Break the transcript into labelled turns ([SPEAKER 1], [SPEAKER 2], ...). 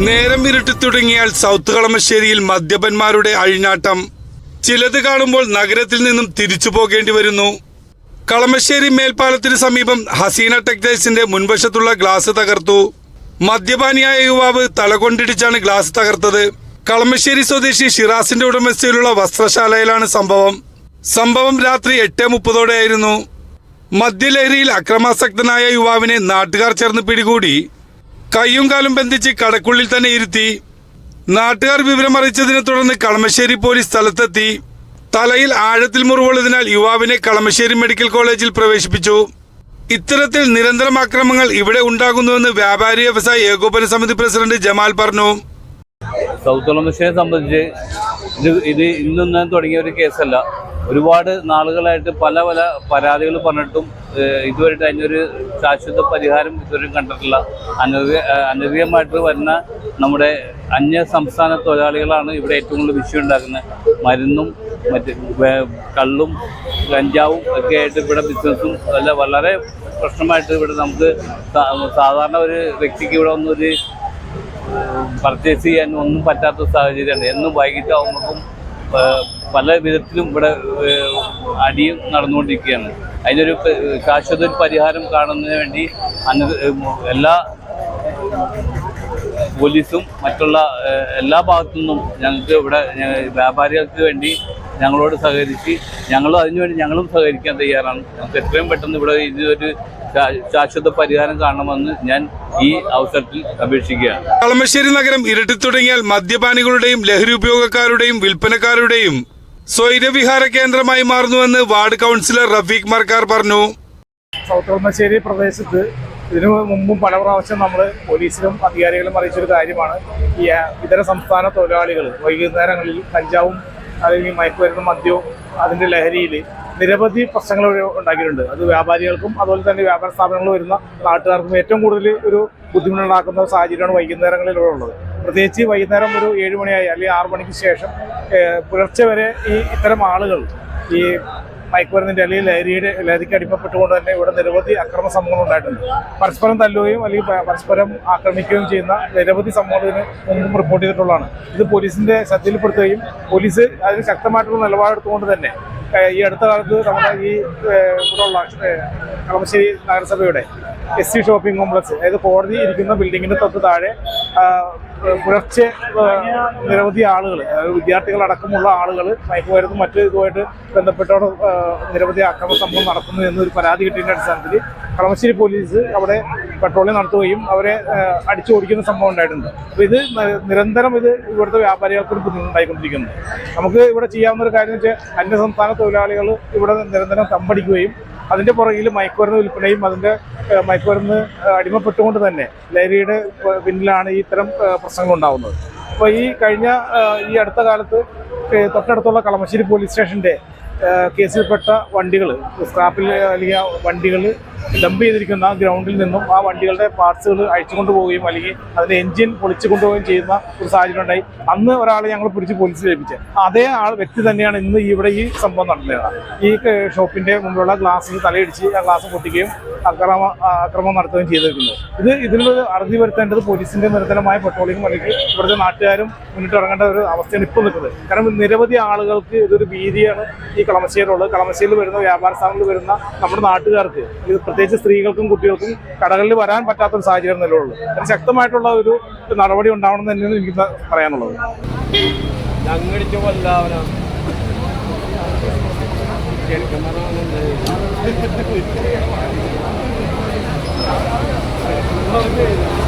[SPEAKER 1] നേരം ഇരുട്ടി തുടങ്ങിയാൽ സൗത്ത് കളമശ്ശേരിയിൽ മദ്യപന്മാരുടെ അഴിഞ്ഞാട്ടം. ചിലത് കാണുമ്പോൾ നഗരത്തിൽ നിന്നും തിരിച്ചു പോകേണ്ടി വരുന്നു. കളമശ്ശേരി മേൽപ്പാലത്തിന് സമീപം ഹസീന ടെക്സ്റ്റൈൽസിന്റെ മുൻവശത്തുള്ള ഗ്ലാസ് തകർത്തു. മദ്യപാനിയായ യുവാവ് തലകൊണ്ടിടിച്ചാണ് ഗ്ലാസ് തകർത്തത്. കളമശ്ശേരി സ്വദേശി ഷിറാസിന്റെ ഉടമസ്ഥയിലുള്ള വസ്ത്രശാലയിലാണ് സംഭവം. സംഭവം രാത്രി എട്ട് മുപ്പതോടെയായിരുന്നു. മദ്യലഹരിയിൽ അക്രമാസക്തനായ യുവാവിനെ നാട്ടുകാർ ചേർന്ന് പിടികൂടി. കയ്യും കാലും ബന്ധിച്ച് കടക്കുള്ളിൽ തന്നെ ഇരുത്തി നാട്ടുകാർ വിവരമറിയിച്ചതിനെ തുടർന്ന് കളമശ്ശേരി പോലീസ് സ്ഥലത്തെത്തി. തലയിൽ ആഴത്തിൽ മുറിവുള്ളതിനാൽ യുവാവിനെ കളമശ്ശേരി മെഡിക്കൽ കോളേജിൽ പ്രവേശിപ്പിച്ചു. ഇത്തരത്തിൽ നിരന്തരം അക്രമങ്ങൾ ഇവിടെ ഉണ്ടാകുന്നുവെന്ന് വ്യാപാരി വ്യവസായ ഏകോപന സമിതി പ്രസിഡന്റ് ജമാൽ പറഞ്ഞു.
[SPEAKER 2] സൗത്ത് കളമശ്ശേരി സംബന്ധിച്ച് ഇത് ഇത് ഇന്നൊന്നും തുടങ്ങിയ ഒരു കേസല്ല. ഒരുപാട് നാളുകളായിട്ട് പല പല പരാതികൾ പറഞ്ഞിട്ടും ഇതുവരെയായിട്ട് അതിനൊരു ശാശ്വത പരിഹാരം ഇതുവരെ കണ്ടിട്ടില്ല. അനധിക അനധികമായിട്ട് വരുന്ന നമ്മുടെ അന്യ സംസ്ഥാന തൊഴിലാളികളാണ് ഇവിടെ ഏറ്റവും കൂടുതൽ വിഷയം ഉണ്ടാക്കുന്നത്. മരുന്നും മറ്റ് കള്ളും കഞ്ചാവും ഒക്കെ ആയിട്ട് ഇവിടെ ബിസിനസ്സും അല്ല വളരെ പ്രശ്നമായിട്ട് ഇവിടെ നമുക്ക് സാധാരണ ഒരു വ്യക്തിക്ക് ഇവിടെ ഒന്നൊരു പർച്ചേസ് ചെയ്യാൻ ഒന്നും പറ്റാത്ത സാഹചര്യമാണ്. എന്നും വൈകിട്ടാവുമ്പോഴേക്കും പല വിധത്തിലും ഇവിടെ അടിയും നടന്നുകൊണ്ടിരിക്കുകയാണ്. അതിനൊരു ശാശ്വത പരിഹാരം കാണുന്നതിന് വേണ്ടി എല്ലാ പോലീസും മറ്റുള്ള എല്ലാ ഭാഗത്തു നിന്നും ഞങ്ങൾക്ക് ഇവിടെ വ്യാപാരികൾക്ക് വേണ്ടി ഞങ്ങളോട് സഹകരിച്ച് ഞങ്ങളും അതിനുവേണ്ടി ഞങ്ങളും സഹകരിക്കാൻ തയ്യാറാണ്. നമുക്ക് എത്രയും പെട്ടെന്ന് ഇവിടെ ഇതിനൊരു ശാശ്വത പരിഹാരം കാണണമെന്ന് ഞാൻ ഈ അവസരത്തിൽ അപേക്ഷിക്കുകയാണ്.
[SPEAKER 1] കളമശ്ശേരി നഗരം ഇരട്ടി തുടങ്ങിയാൽ മദ്യപാനികളുടെയും ലഹരി ഉപയോഗക്കാരുടെയും വിൽപ്പനക്കാരുടെയും സ്വൈരവിഹാര കേന്ദ്രമായി മാറുന്നുവെന്ന് വാർഡ് കൗൺസിലർ റഫീഖ് മർക്കാർ പറഞ്ഞു.
[SPEAKER 3] സൗത്ത് കളമശ്ശേരി പ്രദേശത്ത് ഇതിനു മുമ്പും പല പ്രാവശ്യം നമ്മൾ പോലീസിലും അധികാരികളും അറിയിച്ചൊരു കാര്യമാണ്. ഈ ഇതര സംസ്ഥാന തൊഴിലാളികൾ വൈകുന്നേരങ്ങളിൽ കഞ്ചാവും അല്ലെങ്കിൽ മയക്കുമരുന്ന് മദ്യവും അതിന്റെ ലഹരിയിൽ നിരവധി പ്രശ്നങ്ങൾ ഉണ്ടാക്കിയിട്ടുണ്ട്. അത് വ്യാപാരികൾക്കും അതുപോലെ തന്നെ വ്യാപാര സ്ഥാപനങ്ങൾ വരുന്ന നാട്ടുകാർക്കും ഏറ്റവും കൂടുതൽ ഒരു ബുദ്ധിമുട്ടുണ്ടാക്കുന്ന സാഹചര്യമാണ് വൈകുന്നേരങ്ങളിലൂടെ ഉള്ളത് പ്രത്യേകിച്ച് വൈകുന്നേരം ഒരു ഏഴ് മണിയായി അല്ലെങ്കിൽ ആറു മണിക്ക് ശേഷം പുലർച്ചെ വരെ ഈ ഇത്തരം ആളുകൾ ഈ മയക്കുമരുന്നിന്റെ അല്ലെങ്കിൽ ലഹരിയുടെ ലഹരിക്ക് അടിമപ്പെട്ടുകൊണ്ട് തന്നെ ഇവിടെ നിരവധി അക്രമ സംഭവങ്ങൾ ഉണ്ടായിട്ടുണ്ട്. പരസ്പരം തല്ലുകയും അല്ലെങ്കിൽ പരസ്പരം ആക്രമിക്കുകയും ചെയ്യുന്ന നിരവധി സംഭവങ്ങൾ ഇതിന് മുമ്പും റിപ്പോർട്ട് ചെയ്തിട്ടുള്ളതാണ്. ഇത് പോലീസിന്റെ ശ്രദ്ധയിൽപ്പെടുത്തുകയും പോലീസ് അതിന് ശക്തമായിട്ടുള്ള നിലപാടെടുത്തുകൊണ്ട് തന്നെ ഈ അടുത്ത കാലത്ത് നമ്മുടെ ഈ ഇവിടെയുള്ള കളമശ്ശേരി നഗരസഭയുടെ എസ് സി ഷോപ്പിംഗ് കോംപ്ലക്സ് അതായത് കോടതി ഇരിക്കുന്ന ബിൽഡിങ്ങിന്റെ തൊട്ട് താഴെ പുലർച്ചെ നിരവധി ആളുകൾ വിദ്യാർത്ഥികളടക്കമുള്ള ആളുകൾ മയക്കുമരുന്നും മറ്റ് ഇതുമായിട്ട് ബന്ധപ്പെട്ടോട് ആ, നിരവധി അക്രമ സംഭവം നടക്കുന്നു എന്നൊരു പരാതി കിട്ടിയതിന്റെ അടിസ്ഥാനത്തിൽ കളമശ്ശേരി പോലീസ് അവിടെ പെട്രോളിംഗ് നടത്തുകയും അവരെ അടിച്ചു ഓടിക്കുന്ന സംഭവം ഉണ്ടായിട്ടുണ്ട്. അപ്പോൾ ഇത് നിരന്തരം ഇത് ഇവിടുത്തെ വ്യാപാരികൾക്ക് ബുദ്ധിമുട്ടുണ്ടായിക്കൊണ്ടിരിക്കുന്നു നമുക്ക് ഇവിടെ ചെയ്യാവുന്ന ഒരു കാര്യം വെച്ചാൽ അന്യസംസ്ഥാന തൊഴിലാളികൾ ഇവിടെ നിരന്തരം തമ്പടിക്കുകയും അതിന്റെ പുറകിൽ മയക്കുമരുന്ന് വിൽപ്പനയും അതിന്റെ ഏഹ്, മയക്കുമരുന്ന് അടിമപ്പെട്ടുകൊണ്ട് തന്നെ ലഹരിയുടെ പിന്നിലാണ് ഈ ഇത്തരം പ്രശ്നങ്ങൾ ഉണ്ടാകുന്നത് അപ്പോൾ ഈ കഴിഞ്ഞ ഈ അടുത്ത കാലത്ത് തൊട്ടടുത്തുള്ള കളമശ്ശേരി പോലീസ് സ്റ്റേഷന്റെ കേസിൽപ്പെട്ട വണ്ടികൾ സ്ക്രാപ്പിൽ അല്ലെങ്കിൽ വണ്ടികൾ ഡംപ് ചെയ്തിരിക്കുന്ന ഗ്രൗണ്ടിൽ നിന്നും ആ വണ്ടികളുടെ പാർട്സുകൾ അഴിച്ചുകൊണ്ട് പോവുകയും അല്ലെങ്കിൽ അതിന്റെ എഞ്ചിൻ പൊളിച്ചു കൊണ്ടുപോവുകയും ചെയ്യുന്ന ഒരു സാഹചര്യം ഉണ്ടായി. അന്ന് ഒരാളെ ഞങ്ങൾ പിടിച്ച് പോലീസിൽ ഏൽപ്പിച്ചത് അതേ ആൾ വ്യക്തി തന്നെയാണ് ഇന്ന് ഇവിടെ ഈ സംഭവം നടന്നത്. ഈ ഷോപ്പിന്റെ മുമ്പിലുള്ള ഗ്ലാസ്സിൽ തലയിടിച്ച് ആ ഗ്ലാസ് പൊട്ടിക്കുകയും അക്രമ അക്രമം നടത്തുകയും ചെയ്തിരിക്കുന്നത് ഇത് ഇതിനൊരു അറുതി വരുത്തേണ്ടത് പോലീസിന്റെ നിരന്തരമായ പെട്രോളിംഗും അല്ലെങ്കിൽ ഇവിടുത്തെ നാട്ടുകാരും മുന്നിട്ട് ഇറങ്ങേണ്ട ഒരു അവസ്ഥയാണ് ഇപ്പോൾ നിൽക്കുന്നത്. കാരണം നിരവധി ആളുകൾക്ക് ഇതൊരു ഭീതിയാണ് ഈ കളമശ്ശേരിയിലുള്ളത്. കളമശ്ശേരിയിൽ വരുന്ന വ്യാപാര സ്ഥാപനങ്ങളിൽ വരുന്ന നമ്മുടെ നാട്ടുകാർക്ക് ഇത് പ്രത്യേകിച്ച് സ്ത്രീകൾക്കും കുട്ടികൾക്കും കടകളിൽ വരാൻ പറ്റാത്ത ഒരു സാഹചര്യം നിലവുള്ളൂ അത് ശക്തമായിട്ടുള്ള ഒരു നടപടി ഉണ്ടാവണം തന്നെയാണ് എനിക്ക് പറയാനുള്ളത്.
[SPEAKER 4] ചെറുക്കന്മാരാണെന്നുണ്ടെങ്കിൽ